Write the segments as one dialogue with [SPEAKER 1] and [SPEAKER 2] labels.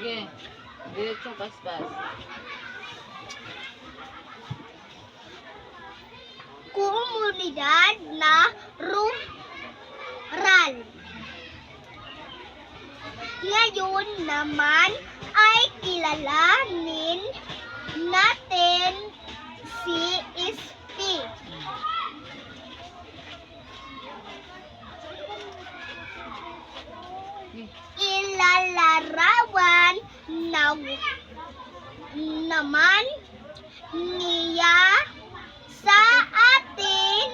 [SPEAKER 1] Next verse.
[SPEAKER 2] Komunidad na rural. Ngayon naman ay kilalanin natin si na naman niya sa atin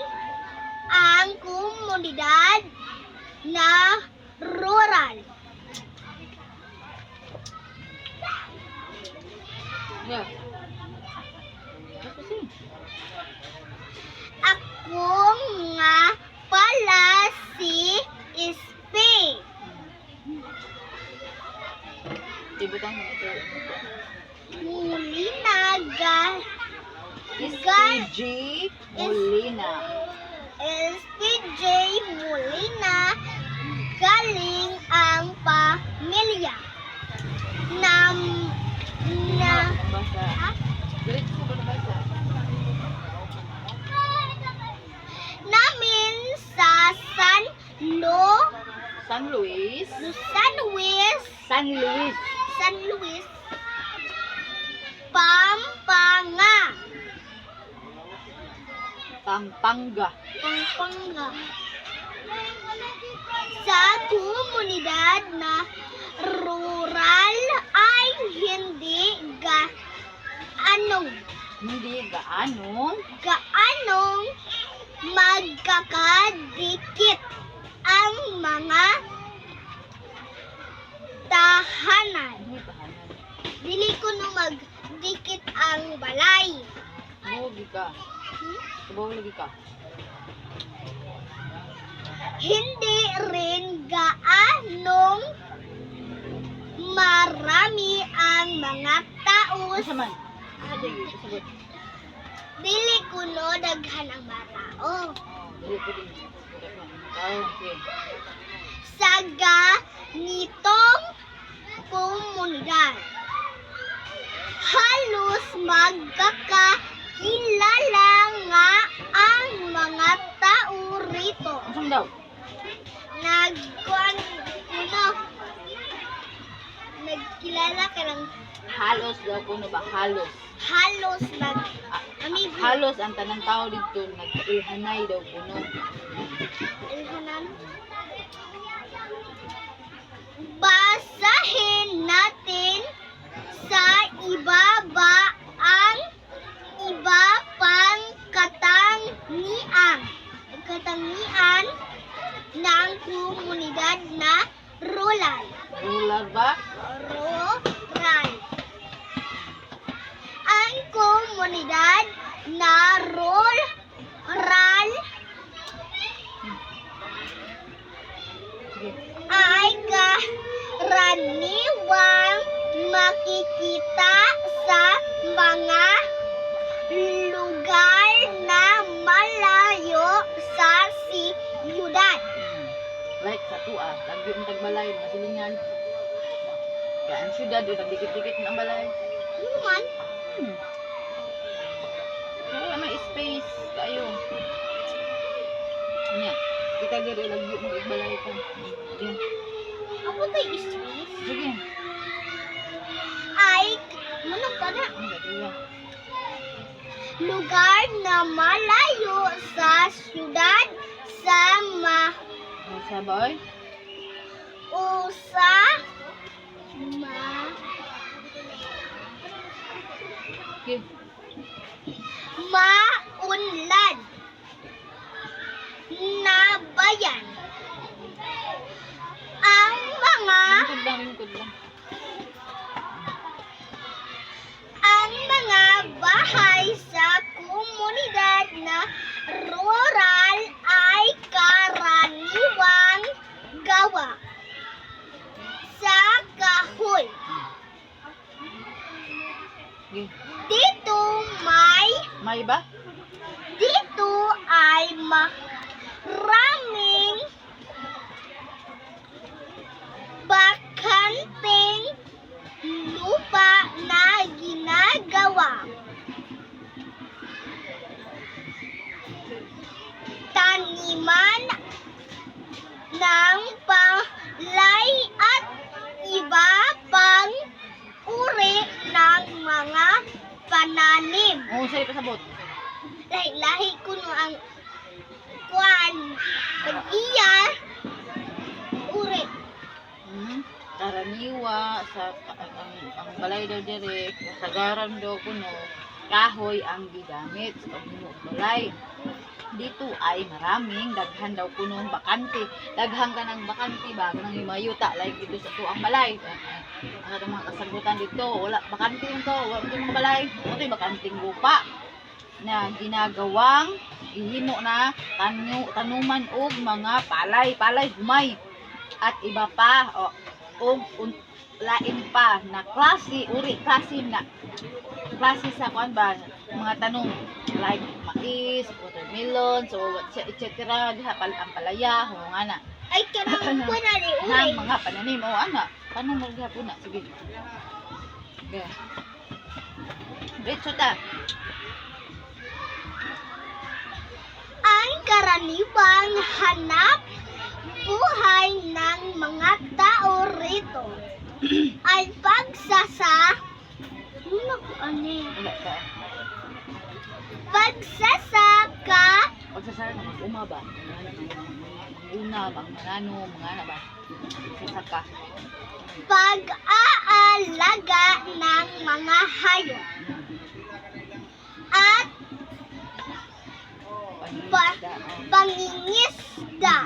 [SPEAKER 2] ang komunidad na rural.
[SPEAKER 1] Yeah.
[SPEAKER 2] Ako nga
[SPEAKER 1] Tibutan mo ito.
[SPEAKER 2] Muli na ga
[SPEAKER 1] SPG Molina.
[SPEAKER 2] SPJ Molina galing ang pamilya na na namin sa San Lo
[SPEAKER 1] San Luis.
[SPEAKER 2] San Luis
[SPEAKER 1] San Luis.
[SPEAKER 2] San Luis Pampanga.
[SPEAKER 1] Pampanga.
[SPEAKER 2] Pampanga. Sa komunidad na rural ay hindi ga anong
[SPEAKER 1] Hindi gaanong
[SPEAKER 2] gaanong magkakadikit ang mga tahanan. Dili ko no magdikit ang balay.
[SPEAKER 1] Bugi ka.
[SPEAKER 2] Hmm?
[SPEAKER 1] Lagi ka.
[SPEAKER 2] Hindi rin gaanong marami ang mga tao.
[SPEAKER 1] Man? Dyan? Sagot.
[SPEAKER 2] Dili ko no daghan ang mga tao.
[SPEAKER 1] Dili ko din. Oh, okay.
[SPEAKER 2] Magkakakilala nga ang mga tao rito.
[SPEAKER 1] Asam daw?
[SPEAKER 2] Nagkuan kuno. Nagkilala ka ng
[SPEAKER 1] Halos daw kuno ba? Halos.
[SPEAKER 2] halos nag
[SPEAKER 1] Ah,
[SPEAKER 2] amigo.
[SPEAKER 1] halos ang tanang tao dito nagkailhanay daw kuno.
[SPEAKER 2] Ilhanan. Basahin natin sa ibaba iba pang katangian. Katangian ng komunidad na rural.
[SPEAKER 1] Rular ba?
[SPEAKER 2] Rural.
[SPEAKER 1] Like sa tuwa, lagi yung tagbalay, mga silingan. Kaya ang syudad, yung nagdikit-dikit ng balay.
[SPEAKER 2] Ano man?
[SPEAKER 1] Hmm. Wala may space kayo. Nya, kita gari lagi mo igbalay ka. Sige.
[SPEAKER 2] Ako tayo space.
[SPEAKER 1] Sige.
[SPEAKER 2] Ay, manong ka na.
[SPEAKER 1] Ang gaya.
[SPEAKER 2] Lugar na malayo sa siyudad sa ma
[SPEAKER 1] Sabay?
[SPEAKER 2] usa ma
[SPEAKER 1] Okay.
[SPEAKER 2] maunlad na bayan. Ang mga
[SPEAKER 1] Lingkod lang, lingkod lang. Oh, sa'yo pasabot.
[SPEAKER 2] Lahi-lahi ko no ang kuan. Pag iya, uri.
[SPEAKER 1] Hmm. Karaniwa sa ang, ang, ang balay daw dire, kasagaran daw kuno, kahoy ang gigamit sa paghinog balay. Dito ay maraming daghan daw kunong bakante. Daghan ka ng bakante ba nang himayuta like dito sa tuang balay. Ang mga kasagutan dito? Wala bakante to, wala yung mga balay. Ito yung bakanting lupa na ginagawang ihimo na tanyo, tanuman og mga palay, palay humay at iba pa o og un- lain pa na klase uri klase na klase sa kuan ba mga tanong like mais, watermelon, so etc. diha pal ang palaya, ho nga na.
[SPEAKER 2] Ay, kanang ko na ni uri.
[SPEAKER 1] Nang mga pananim o ana, tanong mo diha po na sige. Okay. Diretso ta.
[SPEAKER 2] Ang karaniwang hanap buhay ng mga tao rito ay pagsasa ano ko ano pagsasaka
[SPEAKER 1] Pagsasara na mag uma ba? Una, mga manano, mga ana ba? Sasaka.
[SPEAKER 2] pag-aalaga ng mga hayop at Pa- pangingisda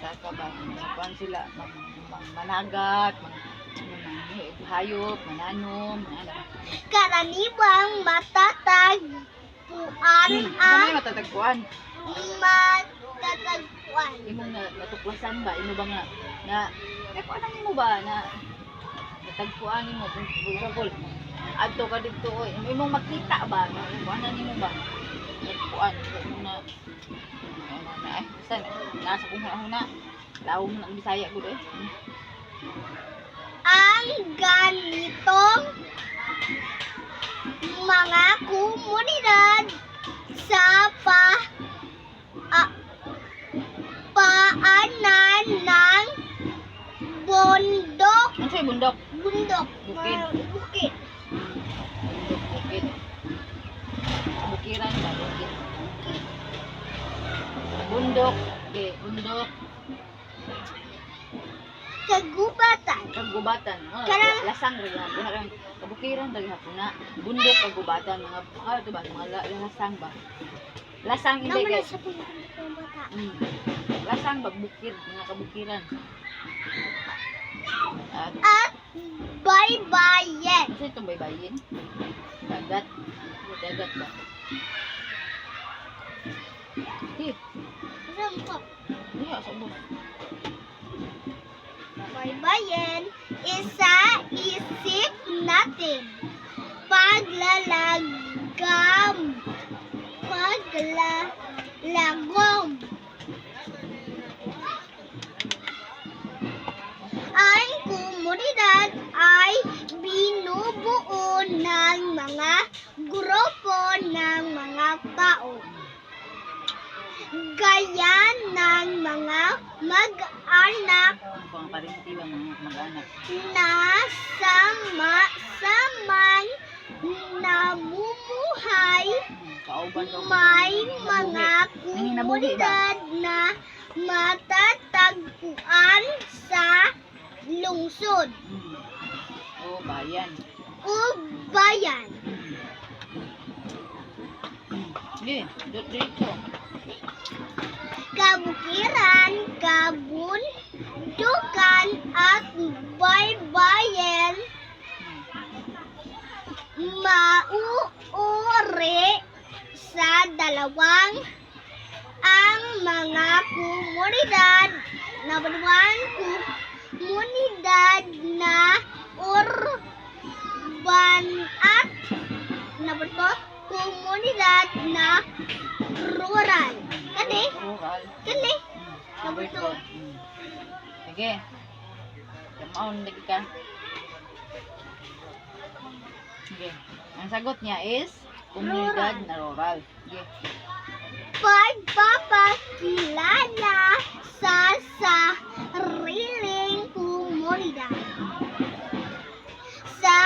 [SPEAKER 1] Saka ba? Kuan sila managat, mag, hayop, mananom, mga ano.
[SPEAKER 2] karaniwang matatagpuan
[SPEAKER 1] Hmm, ano
[SPEAKER 2] ang
[SPEAKER 1] yung matatagpuan?
[SPEAKER 2] matatagpuan.
[SPEAKER 1] Imong na, natuklasan ba? Imo ba nga na eh kung ano mo ba na natagpuan kung kung example adto ka dito imong makita ba? Na kung ano nimo ba? Natagpuan. Kung na ano na eh san nasa kung ano na lawo mo ng Bisaya gud eh
[SPEAKER 2] ang ganitong mga komunidad sa pa a, paanan ng bundok.
[SPEAKER 1] Ano siya bundok?
[SPEAKER 2] Bundok
[SPEAKER 1] Bukid.
[SPEAKER 2] bukid.
[SPEAKER 1] Bukid. Bukiran ba bukid. Bundok
[SPEAKER 2] kagubatan
[SPEAKER 1] kagubatan oh, lasang ha? Kuna kang kabukiran dali hapon na. Bundok kagubatan mga ano to ba? Mga la, lasang ba? Lasang
[SPEAKER 2] naman
[SPEAKER 1] kay
[SPEAKER 2] sa
[SPEAKER 1] mm, lasang ba bukid mga kabukiran. At
[SPEAKER 2] at baybayin.
[SPEAKER 1] Kasi itong baybayin? Dagat. Dagat ba? Okay,
[SPEAKER 2] Saan po?
[SPEAKER 1] diha sa ubos.
[SPEAKER 2] Baybayin, isa isip natin. Paglalagam. Paglalagom. Ang komunidad ay binubuo ng mga grupo ng mga tao. Gaya ng mga mag-anak
[SPEAKER 1] mag-anak.
[SPEAKER 2] na
[SPEAKER 1] Hmm, Kauban daw.
[SPEAKER 2] may mga komunidad na matatagpuan sa lungsod
[SPEAKER 1] Hmm. Oh, bayan.
[SPEAKER 2] o bayan.
[SPEAKER 1] Hmm. Sige, dito
[SPEAKER 2] sa dalawang ang mga komunidad na dalawang komunidad na urban at ba to? komunidad na rural. Kani?
[SPEAKER 1] Rural.
[SPEAKER 2] Kani? Number two.
[SPEAKER 1] Sige. Kamaon lagi ka. Sige. Ang sagot niya is komunidad na rural. Sige.
[SPEAKER 2] Pagpapakilala sa sariling komunidad. Sa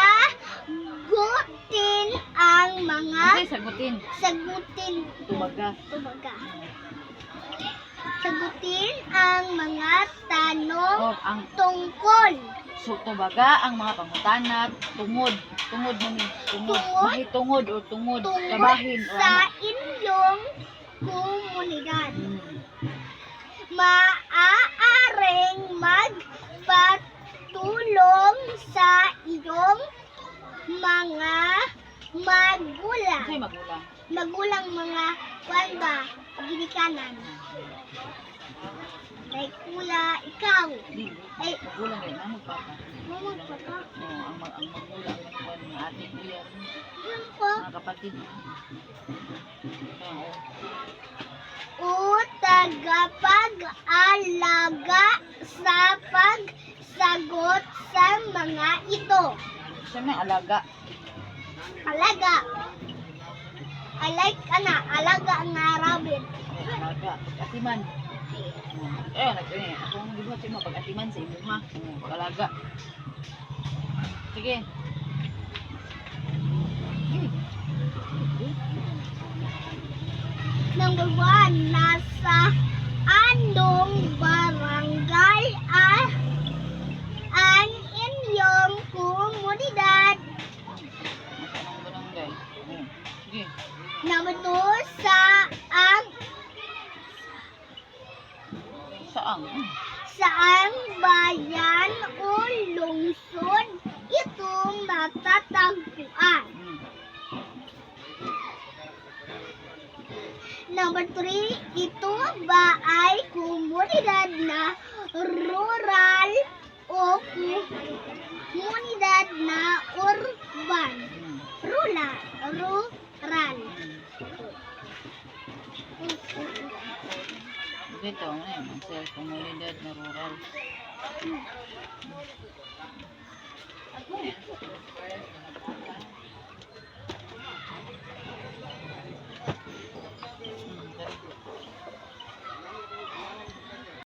[SPEAKER 2] gutin ang mga
[SPEAKER 1] Kasi sagutin.
[SPEAKER 2] sagutin
[SPEAKER 1] Tubaga.
[SPEAKER 2] tubaga. Sagutin ang mga tanong
[SPEAKER 1] Oh, ang
[SPEAKER 2] tungkol
[SPEAKER 1] so, tubaga ang mga pangutana tungod. Tungod mo ni. Tungod.
[SPEAKER 2] Tungod?
[SPEAKER 1] Mahitungod o tungod. Kabahin o
[SPEAKER 2] sa
[SPEAKER 1] ano.
[SPEAKER 2] inyong komunidad.
[SPEAKER 1] Hmm.
[SPEAKER 2] Maaaring magpatulong sa iyong mga magulang.
[SPEAKER 1] Kasi magulang.
[SPEAKER 2] Magulang mga kwan ba, ginikanan. Like kula, ikaw. Ay,
[SPEAKER 1] Magulang rin. Ang magpapa.
[SPEAKER 2] mama pa ka.
[SPEAKER 1] Oh, ang, mag- ang magulang ng kwan ng ating kuya.
[SPEAKER 2] Yan po.
[SPEAKER 1] Mga kapatid. Oo.
[SPEAKER 2] O tagapag-alaga sa pagsagot sa mga ito.
[SPEAKER 1] Siya may alaga.
[SPEAKER 2] Alaga. I like ana, alaga nga rabbit.
[SPEAKER 1] Alaga. Atiman. Eh, nag eh, ako ang gibuhat mo pag atiman sa imo ha. Pag-alaga. Sige.
[SPEAKER 2] Number one, nasa anong barangay ah, ang inyong komunidad? Number two, sa ang
[SPEAKER 1] Saan? Hmm.
[SPEAKER 2] saang bayan o lungsod ito matatagpuan? Number three, ito ba ay komunidad na rural o komunidad na urban?
[SPEAKER 1] Hmm.
[SPEAKER 2] Rural. Rural.
[SPEAKER 1] Dito, ano yun? Ang self komunidad na rural.